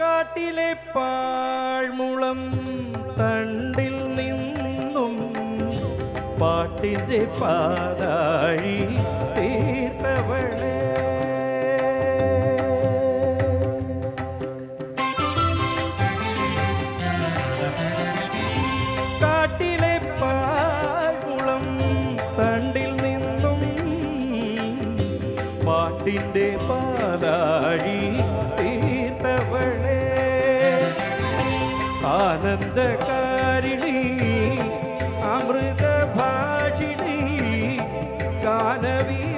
കാട്ടിലെ പാഴ്മുളം തണ്ടിൽ നിന്നും പാട്ടിന്റെ പാലാഴി തീർത്തവളെ. കാട്ടിലെ പാഴ്മുളം തണ്ടിൽ നിന്നും പാട്ടിന്റെ പാലാഴി തീർത്തവളെ ആനന്ദകാരിണി അമൃതഭാഷിണി ഗാനവിമോഹിനി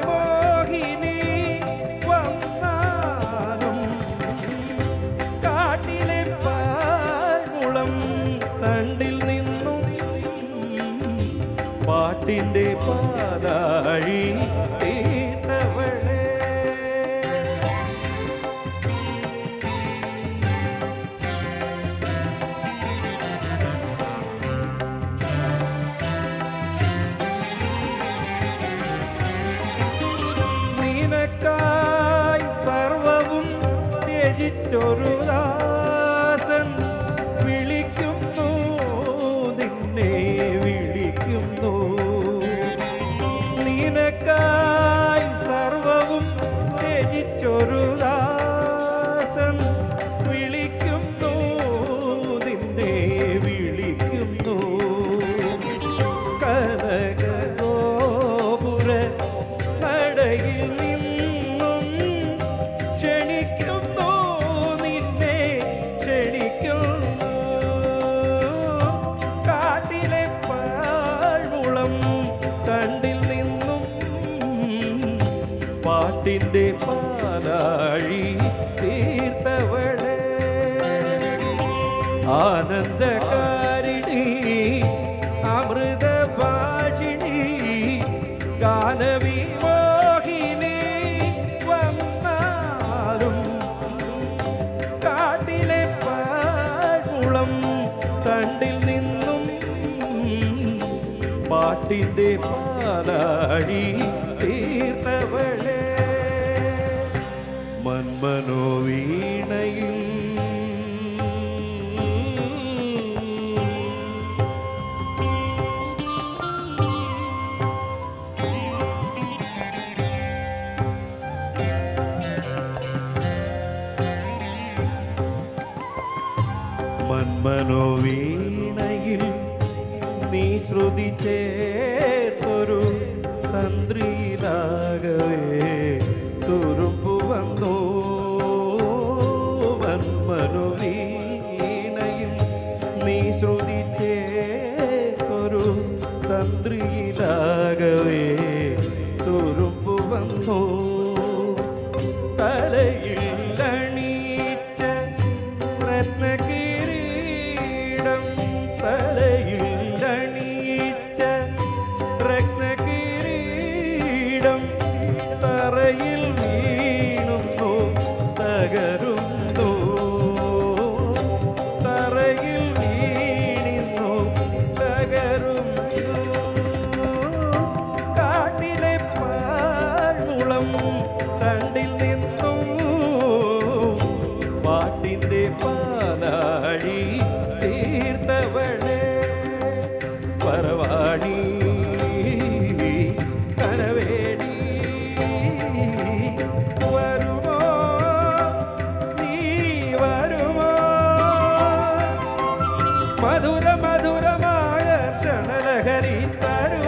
വന്നാലും കാട്ടിലെ പാഴ്മുളം തണ്ടിൽ നിന്നും പാട്ടിന്റെ പാതാഴി തീർത്തവളെ চরু പാട്ടിന്റെ പാലാഴി തീർത്തവളെ. ആനന്ദകാരിണി അമൃത ഭാഷിണി ഗാനവിമോഹിനി വന്നാലും കാട്ടിലെ പാഴ്മുളം തണ്ടിൽ നിന്നും പാട്ടിന്റെ പാലാഴി തീർത്തവളെ. മന്മനോവീണയിൽ നീ ശ്രുതി ചേർത്തൊരു തന്ത്രിയിലാകവേ. തുറുമ്പു വന്നു മനോവീണയിൽ നീ ശ്രുതി ചേർത്തൊരു തന്ത്രിയിലാകവേ. തുറുമ്പു വന്നു രത്നകിരീടം തറയിൽ വീണുന്നു തകരുന്നു. തറയിൽ വീണിന്നു തകരുന്നു. കാട്ടിലെ പാഴ്മുളം തണ്ടിൽ തരും